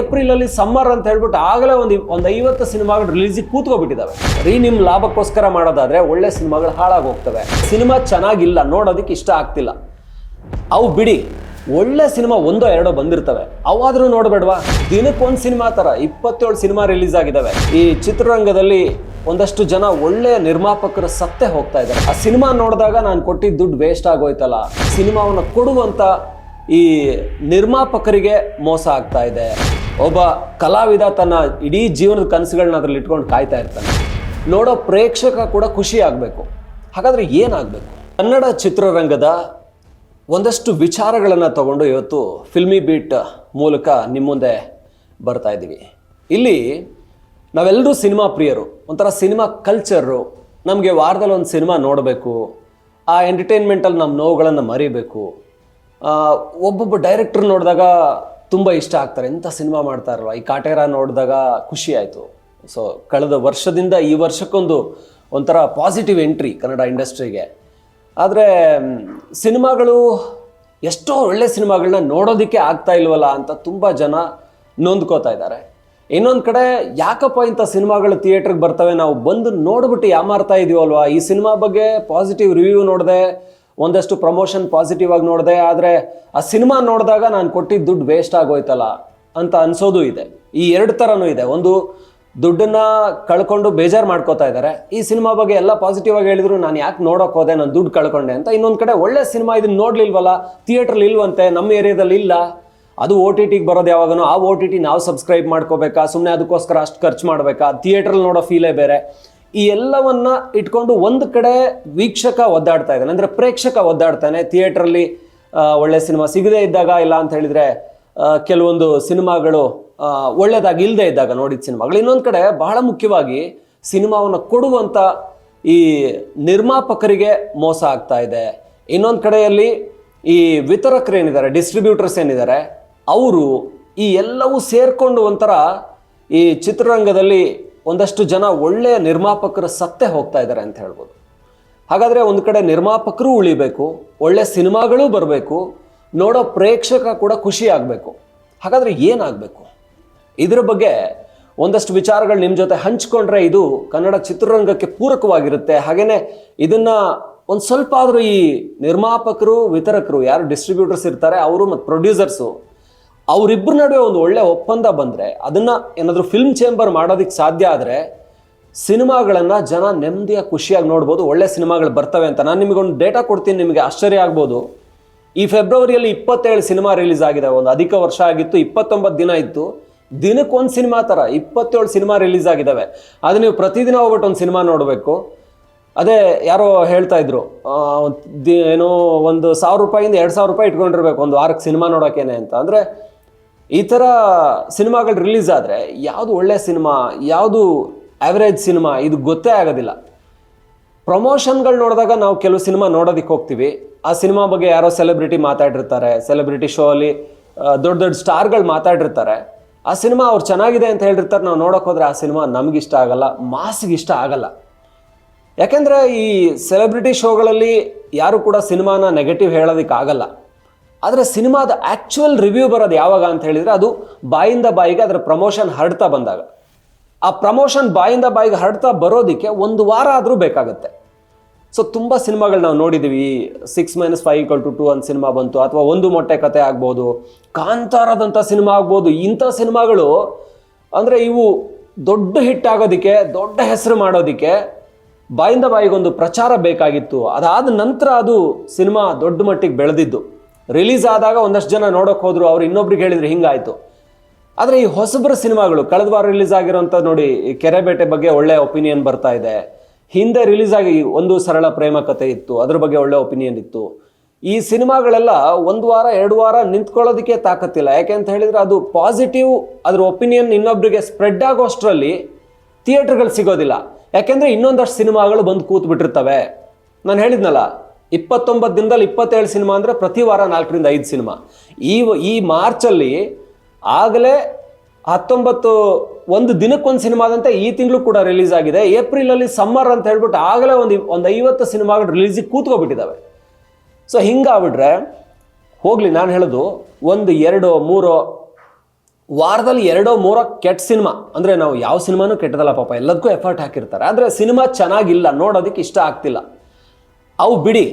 April ಅಲ್ಲಿ summer ಅಂತ ಹೇಳ್ಬಿಟ್ಟು ಆಗಲೇ ಒಂದು ಒಂದು ಐವತ್ತು ಸಿನಿಮಾಗಳು ರಿಲೀಸಿಗೆ ಕೂತ್ಕೊಬಿಟ್ಟಿದ್ದಾವೆ ರೀ ನಿಮ್ಮ ಲಾಭಕ್ಕೋಸ್ಕರ ಮಾಡೋದಾದ್ರೆ ಒಳ್ಳೆ ಸಿನಿಮಾಗಳು ಹಾಳಾಗೋಗ್ತವೆ ಸಿನಿಮಾ ಚೆನ್ನಾಗಿಲ್ಲ, ನೋಡೋದಕ್ಕೆ ಇಷ್ಟ ಆಗ್ತಿಲ್ಲ. ಅವು ಬಿಡಿ, ಒಳ್ಳೆ ಸಿನಿಮಾ ಒಂದೋ ಎರಡೋ ಬಂದಿರ್ತವೆ. ಅವಾದರೂ ನೋಡಬೇಡವಾ? ದಿನಕ್ಕೆ ಒಂದು ಸಿನಿಮಾ ಥರ ಇಪ್ಪತ್ತೇಳು ಸಿನಿಮಾ ರಿಲೀಸ್ ಆಗಿದ್ದಾವೆ ಈ ಚಿತ್ರರಂಗದಲ್ಲಿ ಒಂದಷ್ಟು ಜನ ಒಳ್ಳೆಯ ನಿರ್ಮಾಪಕರು ಸತ್ತೇ ಹೋಗ್ತಾ ಇದ್ದಾರೆ. ಆ ಸಿನಿಮಾ ನೋಡಿದಾಗ ನಾನು ಕೊಟ್ಟಿದ್ದ ದುಡ್ಡು ವೇಸ್ಟ್ ಆಗೋಯ್ತಲ್ಲ. ಸಿನಿಮಾವನ್ನು ಕೊಡುವಂಥ ಈ ನಿರ್ಮಾಪಕರಿಗೆ ಮೋಸ ಆಗ್ತಾ ಇದೆ. ಒಬ್ಬ ಕಲಾವಿದ ತನ್ನ ಇಡೀ ಜೀವನದ ಕನಸುಗಳನ್ನ ಅದ್ರಲ್ಲಿ ಇಟ್ಕೊಂಡು ಕಾಯ್ತಾ ಇರ್ತಾನೆ. ನೋಡೋ ಪ್ರೇಕ್ಷಕ ಕೂಡ ಖುಷಿ ಆಗಬೇಕು. ಹಾಗಾದ್ರೆ ಏನಾಗಬೇಕು? ಕನ್ನಡ ಚಿತ್ರರಂಗದ ಒಂದಷ್ಟು ವಿಚಾರಗಳನ್ನು ತಗೊಂಡು ಇವತ್ತು ಫಿಲ್ಮಿ ಬೀಟ್ ಮೂಲಕ ನಿಮ್ಮ ಮುಂದೆ ಬರ್ತಾ ಇದ್ದೀವಿ. ಇಲ್ಲಿ ನಾವೆಲ್ಲರೂ ಸಿನಿಮಾ ಪ್ರಿಯರು, ಒಂಥರ ಸಿನಿಮಾ ಕಲ್ಚರು, ನಮಗೆ ವಾರದಲ್ಲಿ ಒಂದು ಸಿನಿಮಾ ನೋಡಬೇಕು, ಆ ಎಂಟರ್ಟೈನ್ಮೆಂಟಲ್ಲಿ ನಮ್ಮ ನೋವುಗಳನ್ನು ಮರಿಬೇಕು ಒಬ್ಬೊಬ್ಬ ಡೈರೆಕ್ಟ್ರ್ ನೋಡಿದಾಗ ತುಂಬ ಇಷ್ಟ ಆಗ್ತಾರೆ. ಎಂಥ ಸಿನಿಮಾ ಮಾಡ್ತಾರಲ್ವ ಈ ಕಾಟೇರ ನೋಡಿದಾಗ ಖುಷಿ ಆಯಿತು. ಸೊ ಕಳೆದ ವರ್ಷದಿಂದ ಈ ವರ್ಷಕ್ಕೊಂದು ಒಂಥರ ಪಾಸಿಟಿವ್ ಎಂಟ್ರಿ ಕನ್ನಡ ಇಂಡಸ್ಟ್ರಿಗೆ. ಆದರೆ ಸಿನಿಮಾಗಳು ಎಷ್ಟೋ ಒಳ್ಳೆ ಸಿನಿಮಾಗಳನ್ನ ನೋಡೋದಕ್ಕೆ ಆಗ್ತಾ ಇಲ್ವಲ್ಲ ಅಂತ ತುಂಬ ಜನ ನೊಂದ್ಕೋತಾ ಇದ್ದಾರೆ. ಇನ್ನೊಂದು ಕಡೆ ಯಾಕಪ್ಪ ಇಂಥ ಸಿನಿಮಾಗಳು ಥಿಯೇಟ್ರಿಗೆ ಬರ್ತವೆ? ನಾವು ಬಂದು ನೋಡ್ಬಿಟ್ಟು ಯಾಮಾರ್ತಾ ಇದೀವಲ್ವಾ? ಈ ಸಿನಿಮಾ ಬಗ್ಗೆ ಪಾಸಿಟಿವ್ ರಿವ್ಯೂ ನೋಡಿದೆ ಒಂದಷ್ಟು ಪ್ರಮೋಷನ್ ಪಾಸಿಟಿವ್ ಆಗಿ ನೋಡಿದೆ, ಆದರೆ ಆ ಸಿನಿಮಾ ನೋಡಿದಾಗ ನಾನು ಕೊಟ್ಟಿದ್ದ ದುಡ್ಡು ವೇಸ್ಟ್ ಆಗೋಯ್ತಲ್ಲ ಅಂತ ಅನ್ಸೋದು ಇದೆ. ಈ ಎರಡು ಥರನೂ ಇದೆ. ಒಂದು, ದುಡ್ಡನ್ನ ಕಳ್ಕೊಂಡು ಬೇಜಾರು ಮಾಡ್ಕೋತಾ ಇದ್ದಾರೆ ಈ ಸಿನಿಮಾ ಬಗ್ಗೆ ಎಲ್ಲ ಪಾಸಿಟಿವ್ ಆಗಿ ಹೇಳಿದ್ರು, ನಾನು ಯಾಕೆ ನೋಡೋಕೆ ಹೋದೆ, ನಾನು ದುಡ್ಡು ಕಳ್ಕೊಂಡೆ ಅಂತ. ಇನ್ನೊಂದು ಕಡೆ ಒಳ್ಳೆ ಸಿನಿಮಾ ಇದನ್ನ ನೋಡ್ಲಿಲ್ವಲ್ಲ ಥಿಯೇಟ್ರಲ್ಲಿ ಇಲ್ವಂತೆ, ನಮ್ಮ ಏರಿಯಾದಲ್ಲಿ ಇಲ್ಲ. ಅದು ಓ ಟಿ ಟಿಗೆ ಬರೋದು ಯಾವಾಗನೋ, ಆ ಓ ಟಿ ಟಿ ನಾವು ಸಬ್ಸ್ಕ್ರೈಬ್ ಮಾಡ್ಕೋಬೇಕಾ ಸುಮ್ಮನೆ ಅದಕ್ಕೋಸ್ಕರ ಅಷ್ಟು ಖರ್ಚು ಮಾಡಬೇಕಾ? ಥಿಯೇಟ್ರಲ್ಲಿ ನೋಡೋ ಫೀಲೇ ಬೇರೆ. ಈ ಎಲ್ಲವನ್ನ ಇಟ್ಕೊಂಡು ಒಂದು ಕಡೆ ವೀಕ್ಷಕ ಒದ್ದಾಡ್ತಾ ಇದ್ದಾನೆ. ಅಂದರೆ ಪ್ರೇಕ್ಷಕ ಒದ್ದಾಡ್ತಾನೆ. ಥಿಯೇಟ್ರಲ್ಲಿ ಒಳ್ಳೆ ಸಿನಿಮಾ ಸಿಗದೇ ಇದ್ದಾಗ ಇಲ್ಲ ಅಂತ ಹೇಳಿದ್ರೆ ಕೆಲವೊಂದು ಸಿನಿಮಾಗಳು ಒಳ್ಳೆಯದಾಗಿ ಇಲ್ಲದೆ ಇದ್ದಾಗ ನೋಡಿದ ಸಿನಿಮಾಗಳು. ಇನ್ನೊಂದು ಕಡೆ ಬಹಳ ಮುಖ್ಯವಾಗಿ ಸಿನಿಮಾವನ್ನು ಕೊಡುವಂಥ ಈ ನಿರ್ಮಾಪಕರಿಗೆ ಮೋಸ ಆಗ್ತಾ ಇದೆ. ಇನ್ನೊಂದು ಕಡೆಯಲ್ಲಿ ಈ ವಿತರಕರು ಏನಿದ್ದಾರೆ, ಡಿಸ್ಟ್ರಿಬ್ಯೂಟರ್ಸ್ ಏನಿದ್ದಾರೆ, ಅವರು ಈ ಎಲ್ಲವೂ ಸೇರಿಕೊಂಡು ಒಂಥರ ಈ ಚಿತ್ರರಂಗದಲ್ಲಿ ಒಂದಷ್ಟು ಜನ ಒಳ್ಳೆಯ ನಿರ್ಮಾಪಕರು ಸತ್ತೇ ಹೋಗ್ತಾ ಇದ್ದಾರೆ ಅಂತ ಹೇಳ್ಬೋದು. ಹಾಗಾದರೆ ಒಂದು ಕಡೆ ನಿರ್ಮಾಪಕರು ಉಳಿಬೇಕು, ಒಳ್ಳೆ ಸಿನಿಮಾಗಳು ಬರಬೇಕು, ನೋಡೋ ಪ್ರೇಕ್ಷಕ ಕೂಡ ಖುಷಿ ಆಗಬೇಕು. ಹಾಗಾದರೆ ಏನಾಗಬೇಕು? ಇದ್ರ ಬಗ್ಗೆ ಒಂದಷ್ಟು ವಿಚಾರಗಳು ನಿಮ್ಮ ಜೊತೆ ಹಂಚ್ಕೊಂಡ್ರೆ ಇದು ಕನ್ನಡ ಚಿತ್ರರಂಗಕ್ಕೆ ಪೂರಕವಾಗಿರುತ್ತೆ. ಹಾಗೆಯೇ ಇದನ್ನು ಒಂದು ಸ್ವಲ್ಪ ಆದರೂ ಈ ನಿರ್ಮಾಪಕರು, ವಿತರಕರು, ಯಾರು ಡಿಸ್ಟ್ರಿಬ್ಯೂಟರ್ಸ್ ಇರ್ತಾರೆ, ಅವರು ಮತ್ತು ಪ್ರೊಡ್ಯೂಸರ್ಸು ಅವರಿಬ್ಬರ ನಡುವೆ ಒಂದು ಒಳ್ಳೆ ಒಪ್ಪಂದ ಬಂದರೆ, ಅದನ್ನು ಏನಾದರೂ ಫಿಲ್ಮ್ ಚೇಂಬರ್ ಮಾಡೋದಕ್ಕೆ ಸಾಧ್ಯ ಆದರೆ, ಸಿನಿಮಾಗಳನ್ನು ಜನ ನೆಮ್ಮದಿಯಾಗಿ ಖುಷಿಯಾಗಿ ನೋಡ್ಬೋದು, ಒಳ್ಳೆ ಸಿನಿಮಾಗಳು ಬರ್ತವೆ ಅಂತ. ನಾನು ನಿಮಗೊಂದು ಡೇಟಾ ಕೊಡ್ತೀನಿ, ನಿಮಗೆ ಆಶ್ಚರ್ಯ ಆಗ್ಬೋದು. ಈ ಫೆಬ್ರವರಿಯಲ್ಲಿ ಇಪ್ಪತ್ತೇಳು ಸಿನಿಮಾ ರಿಲೀಸ್ ಆಗಿದೆ, ಒಂದು ಅಧಿಕ ವರ್ಷ ಆಗಿತ್ತು, ಇಪ್ಪತ್ತೊಂಬತ್ತು ದಿನ ಇತ್ತು. ದಿನಕ್ಕೆ ಒಂದು ಸಿನಿಮಾ ಥರ, ಇಪ್ಪತ್ತೇಳು ಸಿನಿಮಾ ರಿಲೀಸ್ ಆಗಿದ್ದಾವೆ ಅದು ನೀವು ಪ್ರತಿದಿನ ಹೋಗ್ಬಿಟ್ಟು ಒಂದು ಸಿನಿಮಾ ನೋಡಬೇಕು. ಅದೇ ಯಾರೋ ಹೇಳ್ತಾ ಇದ್ರು ಏನೋ ಒಂದು ಸಾವಿರ ರೂಪಾಯಿಂದ ಎರಡು ಸಾವಿರ ರೂಪಾಯಿ ಇಟ್ಕೊಂಡಿರ್ಬೇಕು, ಒಂದು ವಾರಕ್ಕೆ ಸಿನಿಮಾ ನೋಡೋಕ್ಕೇನೆ ಅಂತ. ಅಂದರೆ ಈ ಥರ ಸಿನಿಮಾಗಳು ರಿಲೀಸ್ ಆದರೆ ಯಾವುದು ಒಳ್ಳೆ ಸಿನಿಮಾ, ಯಾವುದು ಆವರೇಜ್ ಸಿನಿಮಾ, ಇದು ಗೊತ್ತೇ ಆಗೋದಿಲ್ಲ. ಪ್ರಮೋಷನ್ಗಳು ನೋಡಿದಾಗ ನಾವು ಕೆಲವು ಸಿನಿಮಾ ನೋಡೋದಕ್ಕೆ ಹೋಗ್ತೀವಿ. ಆ ಸಿನಿಮಾ ಬಗ್ಗೆ ಯಾರೋ ಸೆಲೆಬ್ರಿಟಿ ಮಾತಾಡಿರ್ತಾರೆ ಸೆಲೆಬ್ರಿಟಿ ಶೋ ಅಲ್ಲಿ ದೊಡ್ಡ ದೊಡ್ಡ ಸ್ಟಾರ್ಗಳು ಮಾತಾಡಿರ್ತಾರೆ. ಆ ಸಿನಿಮಾ ಅವ್ರು ಚೆನ್ನಾಗಿದೆ ಅಂತ ಹೇಳಿರ್ತಾರೆ, ನಾವು ನೋಡೋಕೆ ಹೋದ್ರೆ ಆ ಸಿನಿಮಾ ನಮಗಿಷ್ಟ ಆಗಲ್ಲ, ಮಾಸಿಗೆ ಇಷ್ಟ ಆಗಲ್ಲ. ಯಾಕೆಂದರೆ ಈ ಸೆಲೆಬ್ರಿಟಿ ಶೋಗಳಲ್ಲಿ ಯಾರು ಕೂಡ ಸಿನಿಮಾನ ನೆಗೆಟಿವ್ ಹೇಳೋದಕ್ಕೆ ಆಗಲ್ಲ. ಆದರೆ ಸಿನಿಮಾದ ಆ್ಯಕ್ಚುಯಲ್ ರಿವ್ಯೂ ಬರೋದು ಯಾವಾಗ ಅಂತ ಹೇಳಿದರೆ ಅದು ಬಾಯಿಂದ ಬಾಯಿಗೆ ಅದರ ಪ್ರಮೋಷನ್ ಹರಡ್ತಾ ಬಂದಾಗ. ಆ ಪ್ರಮೋಷನ್ ಬಾಯಿಂದ ಬಾಯಿಗೆ ಹರಡ್ತಾ ಬರೋದಕ್ಕೆ ಒಂದು ವಾರ ಆದರೂ ಬೇಕಾಗುತ್ತೆ. ಸೊ ತುಂಬ ಸಿನಿಮಾಗಳು ನಾವು ನೋಡಿದ್ದೀವಿ six minus five equal to two ಅಂತ ಸಿನಿಮಾ ಬಂತು. ಅಥವಾ ಒಂದು ಮೊಟ್ಟೆ ಕತೆ ಆಗ್ಬೋದು. ಕಾಂತಾರದಂಥ ಸಿನಿಮಾ ಆಗ್ಬೋದು. ಇಂಥ ಸಿನಿಮಾಗಳು ಅಂದರೆ ಇವು ದೊಡ್ಡ ಹಿಟ್ ಆಗೋದಕ್ಕೆ, ದೊಡ್ಡ ಹೆಸರು ಮಾಡೋದಕ್ಕೆ ಬಾಯಿಂದ ಬಾಯಿಗೊಂದು ಪ್ರಚಾರ ಬೇಕಾಗಿತ್ತು. ಅದಾದ ನಂತರ ಅದು ಸಿನಿಮಾ ದೊಡ್ಡ ಮಟ್ಟಿಗೆ ಬೆಳೆದಿದ್ದು. ರಿಲೀಸ್ ಆದಾಗ ಒಂದಷ್ಟು ಜನ ನೋಡೋಕೆ ಹೋದ್ರು, ಅವ್ರು ಇನ್ನೊಬ್ರಿಗೆ ಹೇಳಿದ್ರು ಹಿಂಗಾಯ್ತು. ಆದರೆ ಈ ಹೊಸಬ್ರ ಸಿನಿಮಾಗಳು, ಕಳೆದ ವಾರ ರಿಲೀಸ್ ಆಗಿರೋಂಥ ನೋಡಿ ಕೆರೆಬೇಟೆ ಬಗ್ಗೆ ಒಳ್ಳೆ ಒಪಿನಿಯನ್ ಬರ್ತಾ ಇದೆ. ಹಿಂದೆ ರಿಲೀಸ್ ಆಗಿ ಒಂದು ಸರಳ ಪ್ರೇಮ ಕಥೆ ಇತ್ತು, ಅದ್ರ ಬಗ್ಗೆ ಒಳ್ಳೆ ಒಪಿನಿಯನ್ ಇತ್ತು. ಈ ಸಿನಿಮಾಗಳೆಲ್ಲ ಒಂದು ವಾರ, ಎರಡು ವಾರ ನಿಂತ್ಕೊಳ್ಳೋದಕ್ಕೆ ತಾಕತ್ತಿಲ್ಲ. ಯಾಕೆ ಅಂತ ಹೇಳಿದ್ರೆ ಅದು ಪಾಸಿಟಿವ್ ಅದ್ರ ಒಪಿನಿಯನ್ ಇನ್ನೊಬ್ರಿಗೆ ಸ್ಪ್ರೆಡ್ ಆಗೋಷ್ಟರಲ್ಲಿ ಥಿಯೇಟರ್ಗಳು ಸಿಗೋದಿಲ್ಲ. ಯಾಕೆಂದ್ರೆ ಇನ್ನೊಂದಷ್ಟು ಸಿನಿಮಾಗಳು ಬಂದು ಕೂತ್ ಬಿಟ್ಟಿರ್ತವೆ ನಾನು ಹೇಳಿದ್ನಲ್ಲ ಇಪ್ಪತ್ತೊಂಬತ್ತು ದಿನದಲ್ಲಿ ಇಪ್ಪತ್ತೇಳು ಸಿನಿಮಾ ಅಂದರೆ ಪ್ರತಿ ವಾರ ನಾಲ್ಕರಿಂದ ಐದು ಸಿನಿಮಾ. ಈ ಈ ಮಾರ್ಚಲ್ಲಿ ಆಗಲೇ ಹತ್ತೊಂಬತ್ತು, ಒಂದು ದಿನಕ್ಕೊಂದು ಸಿನಿಮಾದಂತೆ ಈ ತಿಂಗಳು ಕೂಡ ರಿಲೀಸ್ ಆಗಿದೆ. ಏಪ್ರಿಲಲ್ಲಿ ಸಮ್ಮರ್ ಅಂತ ಹೇಳ್ಬಿಟ್ಟು ಆಗಲೇ ಒಂದು ಒಂದು ಐವತ್ತು ಸಿನಿಮಾಗಳು ರಿಲೀಸಿಗೆ ಕೂತ್ಕೊಬಿಟ್ಟಿದ್ದಾವೆ ಸೊ ಹಿಂಗಾಗ್ಬಿಟ್ರೆ, ಹೋಗಲಿ ನಾನು ಹೇಳೋದು, ಒಂದು, ಎರಡು, ಮೂರು, ವಾರದಲ್ಲಿ ಎರಡೋ, ಮೂರೋ ಕೆಟ್ಟ ಸಿನಿಮಾ. ಅಂದರೆ ನಾವು ಯಾವ ಸಿನಿಮಾನೂ ಕೆಟ್ಟದಲ್ಲ ಪಾಪ, ಎಲ್ಲದಕ್ಕೂ ಎಫರ್ಟ್ ಹಾಕಿರ್ತಾರೆ. ಆದರೆ ಸಿನಿಮಾ ಚೆನ್ನಾಗಿಲ್ಲ, ನೋಡೋದಕ್ಕೆ ಇಷ್ಟ ಆಗ್ತಿಲ್ಲ. ಅವು ಬಿಡಿ,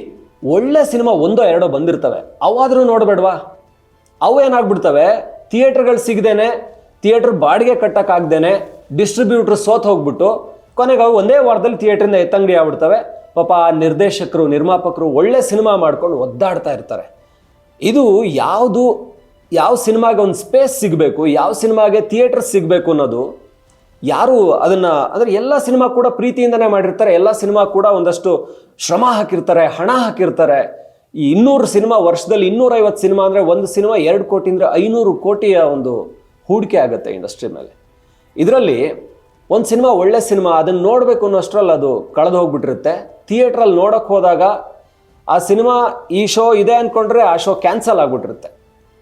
ಒಳ್ಳೆ ಸಿನಿಮಾ ಒಂದೋ ಎರಡೋ ಬಂದಿರ್ತವೆ. ಅವಾದರೂ ನೋಡಬೇಡವಾ. ಅವು ಏನಾಗ್ಬಿಡ್ತವೆ, ಥಿಯೇಟ್ರ್ಗಳು ಸಿಗದೇನೆ, ಥಿಯೇಟ್ರ್ ಬಾಡಿಗೆ ಕಟ್ಟಕ್ಕಾಗ್ದೇನೆ ಡಿಸ್ಟ್ರಿಬ್ಯೂಟ್ರ್ ಸೋತ್ ಹೋಗ್ಬಿಟ್ಟು ಕೊನೆಗೆ ಅವು ಒಂದೇ ವಾರದಲ್ಲಿ ಥಿಯೇಟ್ರಿಂದ ಎತ್ತಂಗಡಿ ಆಗ್ಬಿಡ್ತವೆ. ಪಾಪ ಆ ನಿರ್ದೇಶಕರು, ನಿರ್ಮಾಪಕರು ಒಳ್ಳೆ ಸಿನಿಮಾ ಮಾಡ್ಕೊಂಡು ಒದ್ದಾಡ್ತಾ ಇರ್ತಾರೆ. ಇದು ಯಾವುದು, ಯಾವ ಸಿನಿಮಾಗೆ ಒಂದು ಸ್ಪೇಸ್ ಸಿಗಬೇಕು, ಯಾವ ಸಿನಿಮಾಗೆ ಥಿಯೇಟರ್ ಸಿಗಬೇಕು ಅನ್ನೋದು ಯಾರು ಅದನ್ನ, ಅಂದರೆ ಎಲ್ಲ ಸಿನಿಮಾ ಕೂಡ ಪ್ರೀತಿಯಿಂದನೇ ಮಾಡಿರ್ತಾರೆ, ಎಲ್ಲ ಸಿನಿಮಾ ಕೂಡ ಒಂದಷ್ಟು ಶ್ರಮ ಹಾಕಿರ್ತಾರೆ, ಹಣ ಹಾಕಿರ್ತಾರೆ. ಈ ಇನ್ನೂರು ಸಿನಿಮಾ, ವರ್ಷದಲ್ಲಿ ಇನ್ನೂರೈವತ್ತು ಸಿನಿಮಾ ಅಂದರೆ ಒಂದು ಸಿನಿಮಾ ಎರಡು ಕೋಟಿ ಅಂದರೆ ಐನೂರು ಕೋಟಿಯ ಒಂದು ಹೂಡಿಕೆ ಆಗುತ್ತೆ ಇಂಡಸ್ಟ್ರಿ ಮೇಲೆ ಇದರಲ್ಲಿ ಒಂದು ಸಿನಿಮಾ ಒಳ್ಳೆ ಸಿನಿಮಾ, ಅದನ್ನು ನೋಡಬೇಕು ಅನ್ನೋಷ್ಟರಲ್ಲಿ ಅದು ಕಳೆದು ಹೋಗ್ಬಿಟ್ಟಿರುತ್ತೆ. ಥಿಯೇಟ್ರಲ್ಲಿ ನೋಡೋಕೆ ಹೋದಾಗ ಆ ಸಿನಿಮಾ ಈ ಶೋ ಇದೆ ಅಂದ್ಕೊಂಡ್ರೆ ಆ ಶೋ ಕ್ಯಾನ್ಸಲ್ ಆಗಿಬಿಟ್ಟಿರುತ್ತೆ.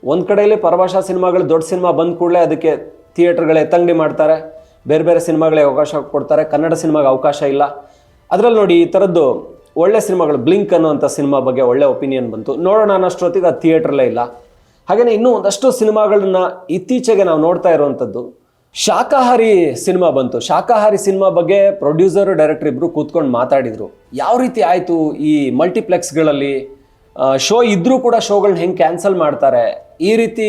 ಒಂದು ಕಡೆಯಲ್ಲಿ ಪರಭಾಷಾ ಸಿನಿಮಾಗಳು ದೊಡ್ಡ ಸಿನಿಮಾ ಬಂದ ಕೂಡಲೇ ಅದಕ್ಕೆ ಥಿಯೇಟ್ರ್ಗಳು ಎತ್ತಂಗಡಿ ಮಾಡ್ತಾರೆ. ಬೇರೆ ಬೇರೆ ಸಿನಿಮಾಗಳಿಗೆ ಅವಕಾಶ ಕೊಡ್ತಾರೆ. ಕನ್ನಡ ಸಿನಿಮಾಗೆ ಅವಕಾಶ ಇಲ್ಲ. ಅದರಲ್ಲಿ ನೋಡಿ ಈ ಥರದ್ದು ಒಳ್ಳೆ ಸಿನಿಮಾಗಳು ಬ್ಲಿಂಕ್ ಅನ್ನುವಂಥ ಸಿನಿಮಾ ಬಗ್ಗೆ ಒಳ್ಳೆ ಒಪಿನಿಯನ್ ಬಂತು. ನೋಡೋಣ ಅನ್ನೋಷ್ಟೊತ್ತಿಗೆ ಅದು ಥಿಯೇಟ್ರಲ್ಲೇ ಇಲ್ಲ. ಹಾಗೆಯೇ ಇನ್ನೂ ಒಂದಷ್ಟು ಸಿನಿಮಾಗಳನ್ನ ಇತ್ತೀಚೆಗೆ ನಾವು ನೋಡ್ತಾ ಇರುವಂಥದ್ದು. ಶಾಖಾಹಾರಿ ಸಿನಿಮಾ ಬಂತು. ಶಾಖಾಹಾರಿ ಸಿನಿಮಾ ಬಗ್ಗೆ ಪ್ರೊಡ್ಯೂಸರು ಡೈರೆಕ್ಟರ್ ಇಬ್ಬರು ಕೂತ್ಕೊಂಡು ಮಾತಾಡಿದರು. ಯಾವ ರೀತಿ ಆಯಿತು ಈ ಮಲ್ಟಿಪ್ಲೆಕ್ಸ್ಗಳಲ್ಲಿ ಶೋ ಇದ್ದರೂ ಕೂಡ ಶೋಗಳನ್ನ ಹೆಂಗೆ ಕ್ಯಾನ್ಸಲ್ ಮಾಡ್ತಾರೆ? ಈ ರೀತಿ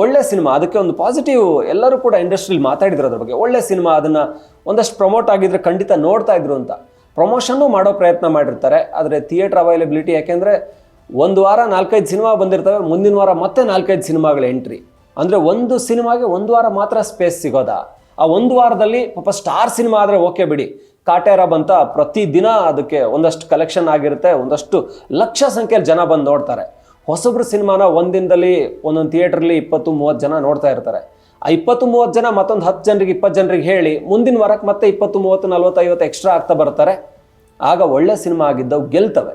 ಒಳ್ಳೆ ಸಿನಿಮಾ, ಅದಕ್ಕೆ ಒಂದು ಪಾಸಿಟಿವ್ ಎಲ್ಲರೂ ಕೂಡ ಇಂಡಸ್ಟ್ರಿಲಿ ಮಾತಾಡಿದ್ರು ಅದ್ರ ಬಗ್ಗೆ. ಒಳ್ಳೆ ಸಿನಿಮಾ, ಅದನ್ನು ಒಂದಷ್ಟು ಪ್ರಮೋಟ್ ಆಗಿದ್ರೆ ಖಂಡಿತ ನೋಡ್ತಾ ಇದ್ರು ಅಂತ. ಪ್ರಮೋಷನ್ನು ಮಾಡೋ ಪ್ರಯತ್ನ ಮಾಡಿರ್ತಾರೆ, ಆದರೆ ಥಿಯೇಟರ್ ಅವೈಲೇಬಿಲಿಟಿ ಯಾಕೆಂದರೆ ಒಂದು ವಾರ ನಾಲ್ಕೈದು ಸಿನಿಮಾ ಬಂದಿರ್ತವೆ, ಮುಂದಿನ ವಾರ ಮತ್ತೆ ನಾಲ್ಕೈದು ಸಿನಿಮಾಗಳ ಎಂಟ್ರಿ ಅಂದರೆ ಒಂದು ಸಿನಿಮಾಗೆ ಒಂದು ವಾರ ಮಾತ್ರ ಸ್ಪೇಸ್ ಸಿಗೋದಾ? ಆ ಒಂದು ವಾರದಲ್ಲಿ ಪಾಪ ಸ್ಟಾರ್ ಸಿನಿಮಾ ಆದರೆ ಓಕೆ ಬಿಡಿ. ಕಾಟೇರ ಬಂತ ಪ್ರತಿದಿನ ಅದಕ್ಕೆ ಒಂದಷ್ಟು ಕಲೆಕ್ಷನ್ ಆಗಿರುತ್ತೆ, ಒಂದಷ್ಟು ಲಕ್ಷ ಸಂಖ್ಯೆಯಲ್ಲಿ ಜನ ಬಂದು ನೋಡ್ತಾರೆ. ಹೊಸಬ್ರು ಸಿನಿಮಾನ ಒಂದಿನದಲ್ಲಿ, ಒಂದೊಂದು ಥಿಯೇಟ್ರಲ್ಲಿ ಇಪ್ಪತ್ತು, ಮೂವತ್ತು ಜನ ನೋಡ್ತಾ ಇರ್ತಾರೆ. ಆ ಇಪ್ಪತ್ತು, ಮೂವತ್ತು ಜನ ಮತ್ತೊಂದು ಹತ್ತು ಜನರಿಗೆ, ಇಪ್ಪತ್ತು ಜನರಿಗೆ ಹೇಳಿ, ಮುಂದಿನ ವಾರಕ್ಕೆ ಮತ್ತೆ ಇಪ್ಪತ್ತು, ಮೂವತ್ತು ನಲ್ವತ್ತು ಐವತ್ತು ಎಕ್ಸ್ಟ್ರಾ ಆಗ್ತಾ ಬರ್ತಾರೆ. ಆಗ ಒಳ್ಳೆ ಸಿನಿಮಾ ಆಗಿದ್ದವು, ಗೆಲ್ತವೆ.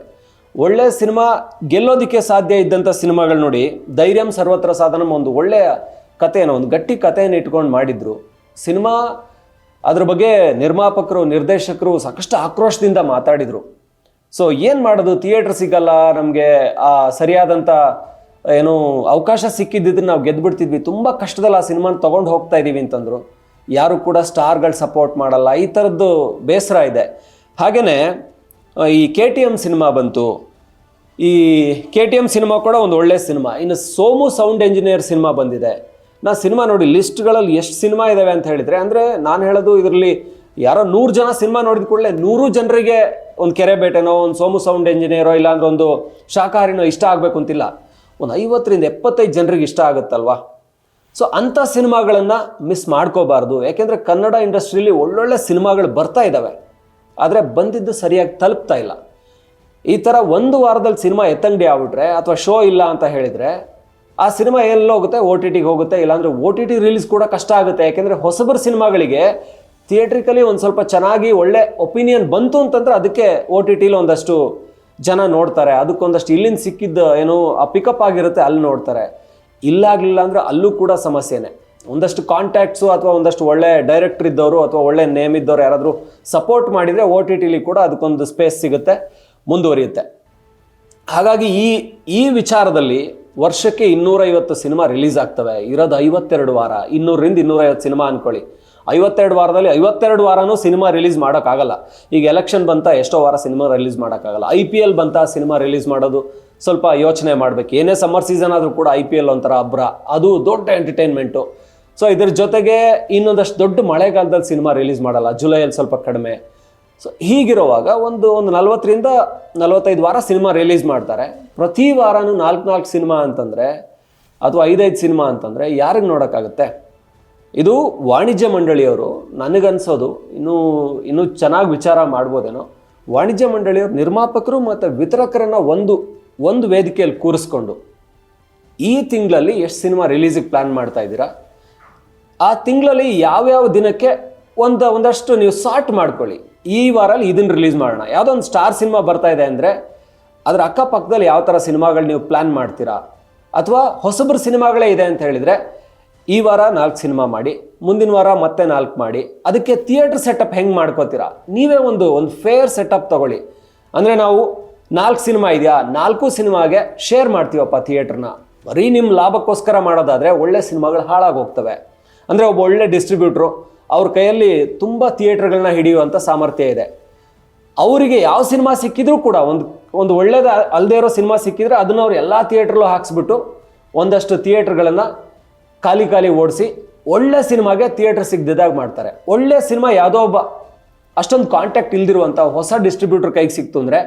ಒಳ್ಳೆ ಸಿನಿಮಾ ಗೆಲ್ಲೋದಕ್ಕೆ ಸಾಧ್ಯ ಇದ್ದಂಥ ಸಿನಿಮಾಗಳು ನೋಡಿ, ಧೈರ್ಯಂ ಸರ್ವತ್ರ ಸಾಧನ ಒಂದು ಒಳ್ಳೆಯ ಕಥೆಯನ್ನು ಒಂದು ಗಟ್ಟಿ ಕಥೆಯನ್ನು ಇಟ್ಕೊಂಡು ಮಾಡಿದ್ರು. ಸಿನಿಮಾ ಅದ್ರ ಬಗ್ಗೆ ನಿರ್ಮಾಪಕರು, ನಿರ್ದೇಶಕರು ಸಾಕಷ್ಟು ಆಕ್ರೋಶದಿಂದ ಮಾತಾಡಿದರು. ಸೊ ಏನು ಮಾಡೋದು? ಥಿಯೇಟ್ರ್ ಸಿಗಲ್ಲ, ನಮಗೆ ಆ ಸರಿಯಾದಂಥ ಏನು ಅವಕಾಶ ಸಿಕ್ಕಿದ್ದಿದ್ರೆ ನಾವು ಗೆದ್ದುಬಿಡ್ತಿದ್ವಿ ತುಂಬ ಕಷ್ಟದಲ್ಲಿ ಆ ಸಿನಿಮಾನ ತೊಗೊಂಡು ಹೋಗ್ತಾ ಇದ್ದೀವಿ ಅಂತಂದರು. ಯಾರು ಕೂಡ ಸ್ಟಾರ್ಗಳು ಸಪೋರ್ಟ್ ಮಾಡಲ್ಲ. ಈ ಥರದ್ದು ಬೇಸರ ಇದೆ. ಹಾಗೆಯೇ ಈ ಕೆ ಟಿ ಎಂ ಸಿನಿಮಾ ಬಂತು. ಈ ಕೆ ಟಿ ಎಂ ಸಿನಿಮಾ ಕೂಡ ಒಂದು ಒಳ್ಳೆ ಸಿನಿಮಾ. ಇನ್ನು ಸೋಮು ಸೌಂಡ್ ಎಂಜಿನಿಯರ್ ಸಿನಿಮಾ ಬಂದಿದೆ. ನಾ ಸಿನಿಮಾ ನೋಡಿ ಲಿಸ್ಟ್ಗಳಲ್ಲಿ ಎಷ್ಟು ಸಿನಿಮಾ ಇದ್ದಾವೆ ಅಂತ ಹೇಳಿದರೆ, ಅಂದರೆ ನಾನು ಹೇಳೋದು ಇದರಲ್ಲಿ ಯಾರೋ ನೂರು ಜನ ಸಿನಿಮಾ ನೋಡಿದ ಕೂಡಲೇ ನೂರು ಜನರಿಗೆ ಒಂದು ಕೆರೆ ಬೇಟೆನೋ, ಒಂದು ಸೋಮು ಸೌಂಡ್ ಎಂಜಿನಿಯರೋ, ಇಲ್ಲಾಂದ್ರೆ ಒಂದು ಶಾಖಾಹಾರಿನೋ ಇಷ್ಟ ಆಗಬೇಕು ಅಂತಿಲ್ಲ. ಒಂದು ಐವತ್ತರಿಂದ ಎಪ್ಪತ್ತೈದು ಜನರಿಗೆ ಇಷ್ಟ ಆಗುತ್ತಲ್ವಾ? ಸೊ ಅಂಥ ಸಿನಿಮಾಗಳನ್ನು ಮಿಸ್ ಮಾಡ್ಕೋಬಾರ್ದು. ಯಾಕೆಂದರೆ ಕನ್ನಡ ಇಂಡಸ್ಟ್ರಿಲಿ ಒಳ್ಳೊಳ್ಳೆ ಸಿನಿಮಾಗಳು ಬರ್ತಾ ಇದ್ದಾವೆ ಆದರೆ ಬಂದಿದ್ದು ಸರಿಯಾಗಿ ತಲುಪ್ತಾ ಇಲ್ಲ. ಈ ಥರ ಒಂದು ವಾರದಲ್ಲಿ ಸಿನಿಮಾ ಎತ್ತಂಗಡಿ ಆಗ್ಬಿಟ್ರೆ, ಅಥವಾ ಶೋ ಇಲ್ಲ ಅಂತ ಹೇಳಿದರೆ, ಆ ಸಿನಿಮಾ ಎಲ್ಲೋಗುತ್ತೆ, ಓ ಟಿ ಟಿಗೆ ಹೋಗುತ್ತೆ, ಇಲ್ಲಾಂದರೆ ಓ ಟಿ ಟಿ ರಿಲೀಸ್ ಕೂಡ ಕಷ್ಟ ಆಗುತ್ತೆ. ಯಾಕೆಂದರೆ ಹೊಸಬರ ಸಿನಿಮಾಗಳಿಗೆ ಥಿಯೇಟ್ರಿಕಲಿ ಒಂದು ಸ್ವಲ್ಪ ಚೆನ್ನಾಗಿ ಒಳ್ಳೆ ಒಪಿನಿಯನ್ ಬಂತು ಅಂತಂದ್ರೆ ಅದಕ್ಕೆ ಓ ಟಿ ಟಿಲಿ ಒಂದಷ್ಟು ಜನ ನೋಡ್ತಾರೆ. ಅದಕ್ಕೊಂದಷ್ಟು ಇಲ್ಲಿಂದ ಸಿಕ್ಕಿದ್ದ ಏನು ಆ ಪಿಕಪ್ ಆಗಿರುತ್ತೆ, ಅಲ್ಲಿ ನೋಡ್ತಾರೆ. ಇಲ್ಲಾಗಲಿಲ್ಲ ಅಂದರೆ ಅಲ್ಲೂ ಕೂಡ ಸಮಸ್ಯೆನೇ. ಒಂದಷ್ಟು ಕಾಂಟ್ಯಾಕ್ಟ್ಸು ಅಥವಾ ಒಂದಷ್ಟು ಒಳ್ಳೆ ಡೈರೆಕ್ಟರ್ ಇದ್ದವರು ಅಥವಾ ಒಳ್ಳೆ ನೇಮ್ ಇದ್ದವರು ಯಾರಾದರೂ ಸಪೋರ್ಟ್ ಮಾಡಿದರೆ ಓ ಟಿ ಟಿಲಿ ಕೂಡ ಅದಕ್ಕೊಂದು ಸ್ಪೇಸ್ ಸಿಗುತ್ತೆ, ಮುಂದುವರಿಯುತ್ತೆ. ಹಾಗಾಗಿ ಈ ಈ ವಿಚಾರದಲ್ಲಿ ವರ್ಷಕ್ಕೆ ಇನ್ನೂರೈವತ್ತು ಸಿನಿಮಾ ರಿಲೀಸ್ ಆಗ್ತವೆ. ಇರೋದು ಐವತ್ತೆರಡು ವಾರ. ಇನ್ನೂರರಿಂದ ಇನ್ನೂರೈವತ್ತು ಸಿನಿಮಾ ಅನ್ಕೊಳ್ಳಿ. ಐವತ್ತೆರಡು ವಾರದಲ್ಲಿ ಐವತ್ತೆರಡು ವಾರನೂ ಸಿನಿಮಾ ರಿಲೀಸ್ ಮಾಡೋಕ್ಕಾಗಲ್ಲ. ಈಗ ಎಲೆಕ್ಷನ್ ಬಂತ ಎಷ್ಟೋ ವಾರ ಸಿನಿಮಾ ರಿಲೀಸ್ ಮಾಡೋಕ್ಕಾಗಲ್ಲ. ಐ ಪಿ ಎಲ್ ಬಂತ ಸಿನಿಮಾ ರಿಲೀಸ್ ಮಾಡೋದು ಸ್ವಲ್ಪ ಯೋಚನೆ ಮಾಡಬೇಕು. ಏನೇ ಸಮ್ಮರ್ ಸೀಸನ್ ಆದರೂ ಕೂಡ ಐ ಪಿ ಎಲ್ ಒಂಥರ ಅಬ್ರ. ಅದು ದೊಡ್ಡ ಎಂಟರ್ಟೈನ್ಮೆಂಟು. ಸೊ ಇದ್ರ ಜೊತೆಗೆ ಇನ್ನೊಂದಷ್ಟು ದೊಡ್ಡ ಮಳೆಗಾಲದಲ್ಲಿ ಸಿನಿಮಾ ರಿಲೀಸ್ ಮಾಡಲ್ಲ. ಜುಲೈಯಲ್ಲಿ ಸ್ವಲ್ಪ ಕಡಿಮೆ. ಸೊ ಹೀಗಿರುವಾಗ ಒಂದು ಒಂದು ನಲ್ವತ್ತರಿಂದ ನಲವತ್ತೈದು ವಾರ ಸಿನಿಮಾ ರಿಲೀಸ್ ಮಾಡ್ತಾರೆ. ಪ್ರತಿ ವಾರನೂ ನಾಲ್ಕು ನಾಲ್ಕು ಸಿನಿಮಾ ಅಂತಂದರೆ, ಅಥವಾ ಐದೈದು ಸಿನಿಮಾ ಅಂತಂದರೆ ಯಾರಿಗೆ ನೋಡೋಕ್ಕಾಗುತ್ತೆ? ಇದು ವಾಣಿಜ್ಯ ಮಂಡಳಿಯವರು ನನಗನ್ಸೋದು, ಇನ್ನೂ ಇನ್ನೂ ಚೆನ್ನಾಗಿ ವಿಚಾರ ಮಾಡ್ಬೋದೇನೋ. ವಾಣಿಜ್ಯ ಮಂಡಳಿಯವರು ನಿರ್ಮಾಪಕರು ಮತ್ತು ವಿತರಕರನ್ನು ಒಂದು ಒಂದು ವೇದಿಕೆಯಲ್ಲಿ ಕೂರಿಸ್ಕೊಂಡು ಈ ತಿಂಗಳಲ್ಲಿ ಎಷ್ಟು ಸಿನಿಮಾ ರಿಲೀಸಿಗೆ ಪ್ಲ್ಯಾನ್ ಮಾಡ್ತಾ ಇದ್ದೀರಾ? ಆ ತಿಂಗಳಲ್ಲಿ ಯಾವ್ಯಾವ ದಿನಕ್ಕೆ ಒಂದು, ಒಂದಷ್ಟು ನೀವು ಸಾರ್ಟ್ ಮಾಡ್ಕೊಳ್ಳಿ. ಈ ವಾರಲ್ಲಿ ಇದನ್ನು ರಿಲೀಸ್ ಮಾಡೋಣ. ಯಾವುದೋ ಒಂದು ಸ್ಟಾರ್ ಸಿನಿಮಾ ಬರ್ತಾ ಇದೆ ಅಂದರೆ ಅದರ ಅಕ್ಕಪಕ್ಕದಲ್ಲಿ ಯಾವ ಥರ ಸಿನಿಮಾಗಳು ನೀವು ಪ್ಲ್ಯಾನ್ ಮಾಡ್ತೀರಾ? ಅಥವಾ ಹೊಸಬ್ರ ಸಿನಿಮಾಗಳೇ ಇದೆ ಅಂತ ಹೇಳಿದರೆ ಈ ವಾರ ನಾಲ್ಕು ಸಿನಿಮಾ ಮಾಡಿ, ಮುಂದಿನ ವಾರ ಮತ್ತೆ ನಾಲ್ಕು ಮಾಡಿ. ಅದಕ್ಕೆ ಥಿಯೇಟ್ರ್ ಸೆಟಪ್ ಹೆಂಗೆ ಮಾಡ್ಕೋತೀರಾ? ನೀವೇ ಒಂದು ಒಂದು ಫೇರ್ ಸೆಟಪ್ ತಗೊಳ್ಳಿ. ಅಂದರೆ ನಾವು ನಾಲ್ಕು ಸಿನಿಮಾ ಇದೆಯಾ? ನಾಲ್ಕು ಸಿನಿಮಾಗೆ ಶೇರ್ ಮಾಡ್ತೀವಪ್ಪ ಥಿಯೇಟರ್ನ. ಬರೀ ನಿಮ್ಮ ಲಾಭಕ್ಕೋಸ್ಕರ ಮಾಡೋದಾದರೆ ಒಳ್ಳೆ ಸಿನಿಮಾಗಳು ಹಾಳಾಗಿ ಹೋಗ್ತವೆ ಅಂದರೆ ಒಬ್ಬ ಒಳ್ಳೆ ಡಿಸ್ಟ್ರಿಬ್ಯೂಟ್ರು ಅವ್ರ ಕೈಯಲ್ಲಿ ತುಂಬ ಥಿಯೇಟ್ರ್ಗಳನ್ನ ಹಿಡಿಯುವಂಥ ಸಾಮರ್ಥ್ಯ ಇದೆ. ಅವರಿಗೆ ಯಾವ ಸಿನಿಮಾ ಸಿಕ್ಕಿದ್ರೂ ಕೂಡ, ಒಂದು ಒಂದು ಒಳ್ಳೇದು ಅಲ್ಲದೆ ಇರೋ ಸಿನಿಮಾ ಸಿಕ್ಕಿದ್ರೆ ಅದನ್ನು ಅವ್ರು ಎಲ್ಲ ಥಿಯೇಟ್ರಲ್ಲೂ ಹಾಕ್ಸ್ಬಿಟ್ಟು ಒಂದಷ್ಟು ಥಿಯೇಟ್ರ್ಗಳನ್ನು ಖಾಲಿ ಖಾಲಿ ಓಡಿಸಿ ಒಳ್ಳೆ ಸಿನಿಮಾಗೆ ಥಿಯೇಟರ್ ಸಿಗ್ದಿದ್ದಾಗ ಮಾಡ್ತಾರೆ. ಒಳ್ಳೆ ಸಿನಿಮಾ ಯಾವುದೋ ಒಬ್ಬ ಅಷ್ಟೊಂದು ಕಾಂಟ್ಯಾಕ್ಟ್ ಇಲ್ದಿರುವಂಥ ಹೊಸ ಡಿಸ್ಟ್ರಿಬ್ಯೂಟರ್ ಕೈಗೆ ಸಿಕ್ತು ಅಂದರೆ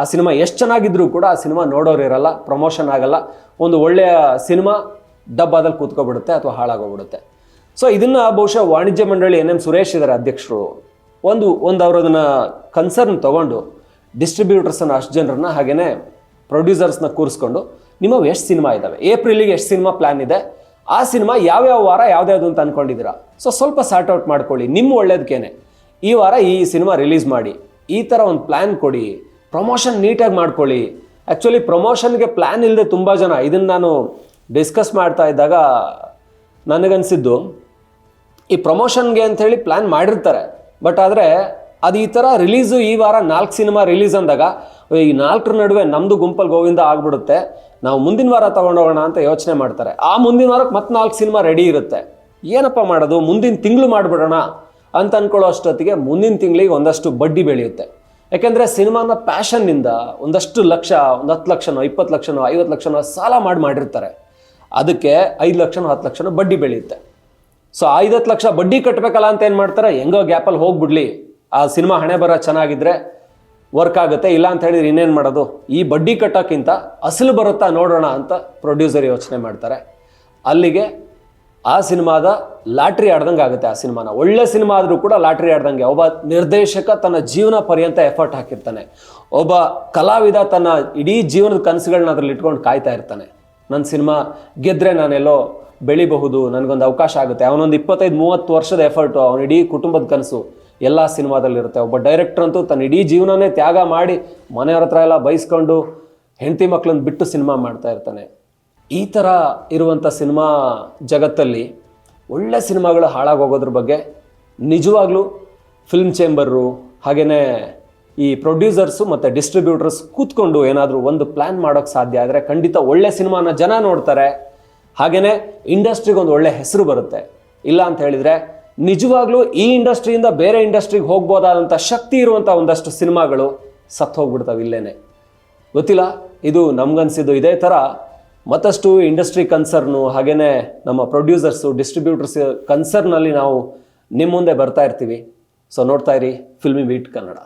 ಆ ಸಿನಿಮಾ ಎಷ್ಟು ಚೆನ್ನಾಗಿದ್ರೂ ಕೂಡ ಆ ಸಿನಿಮಾ ನೋಡೋರು ಇರಲ್ಲ ಪ್ರಮೋಷನ್ ಆಗಲ್ಲ. ಒಂದು ಒಳ್ಳೆಯ ಸಿನಿಮಾ ಡಬ್ಬಾದಲ್ಲಿ ಕೂತ್ಕೊಬಿಡುತ್ತೆ ಅಥವಾ ಹಾಳಾಗೋಗ್ಬಿಡುತ್ತೆ. ಸೊ ಇದನ್ನು ಬಹುಶಃ ವಾಣಿಜ್ಯ ಮಂಡಳಿ ಎನ್ ಎಂ ಸುರೇಶ್ ಇದ್ದಾರೆ ಅಧ್ಯಕ್ಷರು. ಒಂದು ಒಂದು ಅವರು ಅದನ್ನು ಕನ್ಸರ್ನ್ ತಗೊಂಡು ಡಿಸ್ಟ್ರಿಬ್ಯೂಟರ್ಸನ್ನು ಅಷ್ಟು ಜನರನ್ನ ಹಾಗೆಯೇ ಪ್ರೊಡ್ಯೂಸರ್ಸ್ನ ಕೂರಿಸ್ಕೊಂಡು, ನಿಮ್ಮವು ಎಷ್ಟು ಸಿನಿಮಾ ಇದ್ದಾವೆ ಏಪ್ರಿಲಿಗೆ ಎಷ್ಟು ಸಿನಿಮಾ ಪ್ಲ್ಯಾನ್ ಇದೆ? ಆ ಸಿನಿಮಾ ಯಾವ್ಯಾವ ವಾರ ಯಾವ್ದ್ಯಾವ್ದು ಅಂತ ಅನ್ಕೊಂಡಿದ್ದೀರಾ? ಸೊ ಸ್ವಲ್ಪ ಸಾರ್ಟ್ ಔಟ್ ಮಾಡ್ಕೊಳ್ಳಿ. ನಿಮ್ಮ ಒಳ್ಳೇದಕ್ಕೇನೆ ಈ ವಾರ ಈ ಸಿನಿಮಾ ರಿಲೀಸ್ ಮಾಡಿ. ಈ ಥರ ಒಂದು ಪ್ಲ್ಯಾನ್ ಕೊಡಿ. ಪ್ರಮೋಷನ್ ನೀಟಾಗಿ ಮಾಡ್ಕೊಳ್ಳಿ. ಆ್ಯಕ್ಚುಲಿ ಪ್ರಮೋಷನ್ಗೆ ಪ್ಲ್ಯಾನ್ ಇಲ್ಲದೆ ತುಂಬ ಜನ, ಇದನ್ನು ನಾನು ಡಿಸ್ಕಸ್ ಮಾಡ್ತಾ ಇದ್ದಾಗ ನನಗನ್ಸಿದ್ದು, ಈ ಪ್ರಮೋಷನ್ಗೆ ಅಂಥೇಳಿ ಪ್ಲ್ಯಾನ್ ಮಾಡಿರ್ತಾರೆ. ಬಟ್ ಆದರೆ, ಅದು ಈ ಥರ ರಿಲೀಸು ಈ ವಾರ ನಾಲ್ಕು ಸಿನಿಮಾ ರಿಲೀಸ್ ಅಂದಾಗ ಈ ನಾಲ್ಕರ ನಡುವೆ ನಮ್ಮದು ಗುಂಪಲ್ಲಿ ಗೋವಿಂದ ಆಗ್ಬಿಡುತ್ತೆ. ನಾವು ಮುಂದಿನ ವಾರ ತೊಗೊಂಡೋಗೋಣ ಅಂತ ಯೋಚನೆ ಮಾಡ್ತಾರೆ. ಆ ಮುಂದಿನ ವಾರಕ್ಕೆ ಮತ್ತೆ ನಾಲ್ಕು ಸಿನಿಮಾ ರೆಡಿ ಇರುತ್ತೆ. ಏನಪ್ಪ ಮಾಡೋದು? ಮುಂದಿನ ತಿಂಗಳು ಮಾಡಿಬಿಡೋಣ ಅಂತ ಅಂದ್ಕೊಳ್ಳೋ ಅಷ್ಟೊತ್ತಿಗೆ ಮುಂದಿನ ತಿಂಗಳಿಗೆ ಒಂದಷ್ಟು ಬಡ್ಡಿ ಬೆಳೆಯುತ್ತೆ. ಯಾಕೆಂದರೆ ಸಿನಿಮಾನ ಪ್ಯಾಷನ್ನಿಂದ ಒಂದಷ್ಟು ಲಕ್ಷ, ಒಂದು ಹತ್ತು ಲಕ್ಷನೋ, ಇಪ್ಪತ್ತು ಲಕ್ಷನೋ, ಐವತ್ತು ಲಕ್ಷನೋ ಸಾಲ ಮಾಡಿ ಮಾಡಿರ್ತಾರೆ. ಅದಕ್ಕೆ ಐದು ಲಕ್ಷನೋ, ಹತ್ತು ಲಕ್ಷನೋ ಬಡ್ಡಿ ಬೆಳೆಯುತ್ತೆ. ಸೊ ಐದತ್ತು ಲಕ್ಷ ಬಡ್ಡಿ ಕಟ್ಟಬೇಕಲ್ಲ ಅಂತ ಏನು ಮಾಡ್ತಾರೆ? ಹೆಂಗೋ ಗ್ಯಾಪಲ್ಲಿ ಹೋಗ್ಬಿಡ್ಲಿ. ಆ ಸಿನಿಮಾ ಹಣೆ ಬರ ಚೆನ್ನಾಗಿದ್ರೆ ವರ್ಕ್ ಆಗುತ್ತೆ. ಇಲ್ಲ ಅಂತ ಹೇಳಿದ್ರೆ ಇನ್ನೇನು ಮಾಡೋದು? ಈ ಬಡ್ಡಿ ಕಟ್ಟೋಕ್ಕಿಂತ ಅಸಲು ಬರುತ್ತಾ ನೋಡೋಣ ಅಂತ ಪ್ರೊಡ್ಯೂಸರ್ ಯೋಚನೆ ಮಾಡ್ತಾರೆ. ಅಲ್ಲಿಗೆ ಆ ಸಿನಿಮಾದ ಲಾಟ್ರಿ ಆಡ್ದಂಗೆ ಆಗುತ್ತೆ ಆ ಸಿನಿಮಾನ. ಒಳ್ಳೆ ಸಿನಿಮಾ ಆದರೂ ಕೂಡ ಲಾಟ್ರಿ ಆಡ್ದಂಗೆ. ಒಬ್ಬ ನಿರ್ದೇಶಕ ತನ್ನ ಜೀವನ ಪರ್ಯಂತ ಎಫರ್ಟ್ ಹಾಕಿರ್ತಾನೆ. ಒಬ್ಬ ಕಲಾವಿದ ತನ್ನ ಇಡೀ ಜೀವನದ ಕನಸುಗಳನ್ನ ಅದ್ರಲ್ಲಿ ಇಟ್ಕೊಂಡು ಕಾಯ್ತಾ ಇರ್ತಾನೆ. ನನ್ನ ಸಿನಿಮಾ ಗೆದ್ದರೆ ನಾನೆಲ್ಲೋ ಬೆಳಿಬಹುದು, ನನಗೊಂದು ಅವಕಾಶ ಆಗುತ್ತೆ. ಅವನೊಂದು ಇಪ್ಪತ್ತೈದು, ಮೂವತ್ತು ವರ್ಷದ ಎಫರ್ಟು ಅವನ ಇಡೀ ಕುಟುಂಬದ ಕನಸು. ಎಲ್ಲ ಸಿನಿಮಾದಲ್ಲಿರುತ್ತೆ ಒಬ್ಬ ಡೈರೆಕ್ಟರ್ ಅಂತೂ ತನ್ನ ಇಡೀ ಜೀವನನೇ ತ್ಯಾಗ ಮಾಡಿ ಮನೆಯವ್ರ ಹತ್ರ ಎಲ್ಲ ಬೈಸ್ಕೊಂಡು ಹೆಂಡತಿ ಮಕ್ಕಳನ್ನ ಬಿಟ್ಟು ಸಿನಿಮಾ ಮಾಡ್ತಾ ಇರ್ತಾನೆ. ಈ ಥರ ಇರುವಂಥ ಸಿನಿಮಾ ಜಗತ್ತಲ್ಲಿ ಒಳ್ಳೆ ಸಿನಿಮಾಗಳು ಹಾಳಾಗೋಗೋದ್ರ ಬಗ್ಗೆ ನಿಜವಾಗ್ಲೂ ಫಿಲ್ಮ್ ಚೇಂಬರು ಹಾಗೆಯೇ ಈ ಪ್ರೊಡ್ಯೂಸರ್ಸು ಮತ್ತು ಡಿಸ್ಟ್ರಿಬ್ಯೂಟರ್ಸ್ ಕೂತ್ಕೊಂಡು ಏನಾದರೂ ಒಂದು ಪ್ಲ್ಯಾನ್ ಮಾಡೋಕ್ಕೆ ಸಾಧ್ಯ ಆದರೆ ಖಂಡಿತ ಒಳ್ಳೆ ಸಿನಿಮಾನ ಜನ ನೋಡ್ತಾರೆ. ಹಾಗೆಯೇ ಇಂಡಸ್ಟ್ರಿಗೆ ಒಂದು ಒಳ್ಳೆ ಹೆಸರು ಬರುತ್ತೆ. ಇಲ್ಲ ಅಂತ ಹೇಳಿದರೆ ನಿಜವಾಗ್ಲೂ ಈ ಇಂಡಸ್ಟ್ರಿಯಿಂದ ಬೇರೆ ಇಂಡಸ್ಟ್ರಿಗೆ ಹೋಗ್ಬೋದಾದಂಥ ಶಕ್ತಿ ಇರುವಂಥ ಒಂದಷ್ಟು ಸಿನಿಮಾಗಳು ಸತ್ತು ಹೋಗ್ಬಿಡ್ತಾವೆ ಇಲ್ಲೇನೆ. ಗೊತ್ತಿಲ್ಲ? ಇದು ನಮ್ಗನ್ಸಿದ್ದು ಇದೇ ಥರ ಮತ್ತಷ್ಟು ಇಂಡಸ್ಟ್ರಿ ಕನ್ಸರ್ನು ಹಾಗೆಯೇ ನಮ್ಮ ಪ್ರೊಡ್ಯೂಸರ್ಸು, ಡಿಸ್ಟ್ರಿಬ್ಯೂಟರ್ಸ್ ಕನ್ಸರ್ನಲ್ಲಿ ನಾವು ನಿಮ್ಮ ಮುಂದೆ ಬರ್ತಾ ಇರ್ತೀವಿ. ಸೊ ನೋಡ್ತಾ ಇರಿ ಫಿಲ್ಮಿ ಬೀಟ್ ಕನ್ನಡ